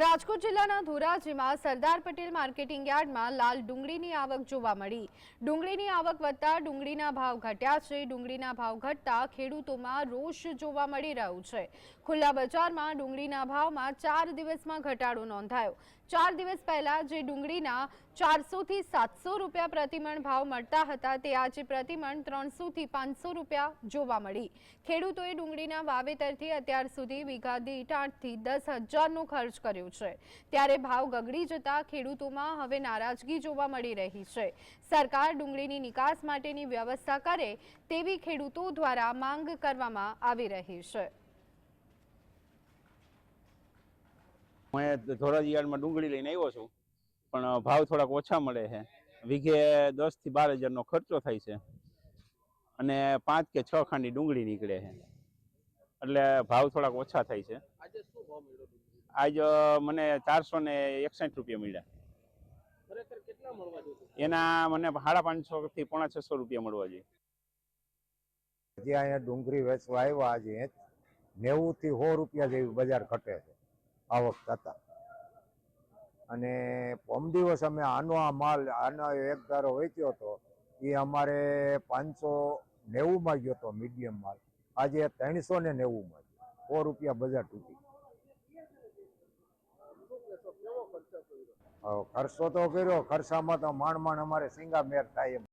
રાજકોટ જિલ્લાના ધોરાજીમાં સરદાર પટેલ માર્કેટિંગ યાર્ડમાં લાલ ડુંગળીની આવક જોવા મળી. ડુંગળીની આવક વધતા ડુંગળીના ભાવ ઘટ્યા છે. ડુંગળીના ભાવ ઘટતા ખેડૂતોમાં રોષ જોવા મળી રહ્યું છે. ખુલ્લા બજારમાં ડુંગળીના ભાવમાં ચાર દિવસમાં ઘટાડો નોંધાયો. ચાર દિવસ પહેલા જે ડુંગળીના ચારસોથી સાતસો રૂપિયા પ્રતિમણ ભાવ મળતા હતા, તે આજે પ્રતિમણ ત્રણસોથી પાંચસો રૂપિયા જોવા મળી. ખેડૂતોએ ડુંગળીના વાવેતરથી અત્યાર સુધી વીઘા દીઠ આઠથી દસ હજારનો ખર્ચ કર્યો છે. ત્યારે ભાવ ગગડી જતા ખેડૂતોમાં હવે નારાજગી જોવા મળી રહી છે. સરકાર ડુંગળીની નિકાસ માટેની વ્યવસ્થા કરે તેવી ખેડૂતો દ્વારા માંગ કરવામાં આવી રહી છે. હું ધોરાજી યાર્ડમાં ડુંગળી લઈને આવ્યો છું પણ ભાવ થોડાક ઓછા મળે છે. વીઘે દસથી બાર હજારનો ખર્ચો થાય છે અને પાંચ કે છ ખાંડી ડુંગળી નીકળે છે. એટલે ભાવ થોડાક ઓછા થાય છે. આજે શું ભાવ મળ્યો ડુંગળી આજ મને ચારસો ને એકસાઠ રૂપિયા મળ્યા. ખરેખર કેટલા મળવા જોઈએ? એના મને સાડા પાંચસો થી પોણા છસો રૂપિયા મળવા જોઈએ. હજી અહીંયા ડુંગળી વેચવા આવ્યા આજે નેવું થી સો રૂપિયા જેવી બજાર ઘટે છે આવક થતા. અને પમ દિવસ અમે આનો આ માલ આનો એક ધારો વેચ્યો હતો એ અમારે પાંચસો નેવુંમાં ગયો હતો મીડિયમ માલ. આજે ત્રણસો ને નેવુંમાં છે સો રૂપિયા બજાર તૂટી ખર્ચો તો કર્યો ખર્ચામાં તો માંડ માંડ અમારે સિંગા મેર થાય એમ.